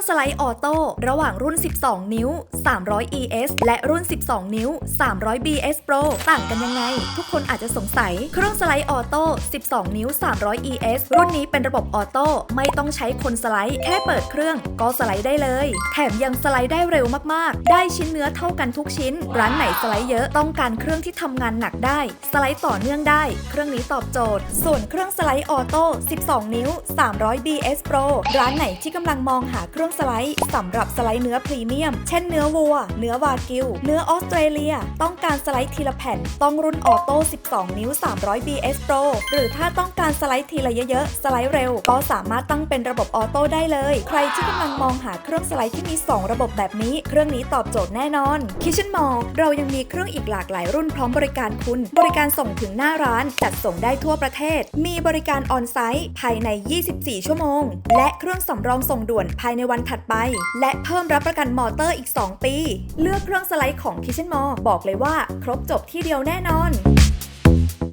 รื่องสไลด์ออโต้ระหว่างรุ่น 12 นิ้ว 300 ES และรุ่น 12 นิ้ว 300 BS Pro ต่างกันยังไง ทุกคนอาจจะสงสัย เครื่องสไลด์ออโต้ 12 นิ้ว 300 ES รุ่นนี้เป็นระบบออโต้ไม่ต้องใช้คนสไลด์ แค่เปิดเครื่องก็สไลด์ได้เลย แถมยังสไลด์ได้เร็วมากๆ ได้ชิ้นเนื้อเท่ากันทุกชิ้น ร้านไหนสไลด์เยอะต้องการเครื่องที่ทำงานหนักได้ สไลด์ต่อเนื่องได้ เครื่องนี้ตอบโจทย์ ส่วนเครื่องสไลด์ออโต้ 12 นิ้ว 300 BS Pro ร้านไหนที่กำลังมองหาเครื่องสไลด์สำหรับสไลด์เนื้อพรีเมียม เช่นเนื้อวัว เนื้อวากิว เนื้อออสเตรเลีย ต้องการสไลด์ทีละแผ่น ต้องรุ่นออโต้ 12 นิ้ว 300 BS Pro หรือถ้าต้องการสไลด์ทีละเยอะๆ สไลด์เร็ว ก็สามารถตั้งเป็นระบบออโต้ได้เลย ใครที่กำลังมองหาเครื่องสไลด์ที่มี 2 ระบบแบบนี้ เครื่องนี้ตอบโจทย์แน่นอน Kitchen Mall เรายังมีเครื่องอีกหลากหลายรุ่นพร้อมบริการคุณ บริการส่งถึงหน้าร้าน จัดส่งได้ทั่วประเทศ มีบริการออนไซต์ภายใน 24 ชั่วโมง และเครื่องสำรองส่งด่วนภายในวันวันถัดไป และเพิ่มรับประกันมอเตอร์อีก 2 ปี เลือกเครื่องสไลด์ของ Kitchen Mall บอกเลยว่า ครบจบที่เดียวแน่นอน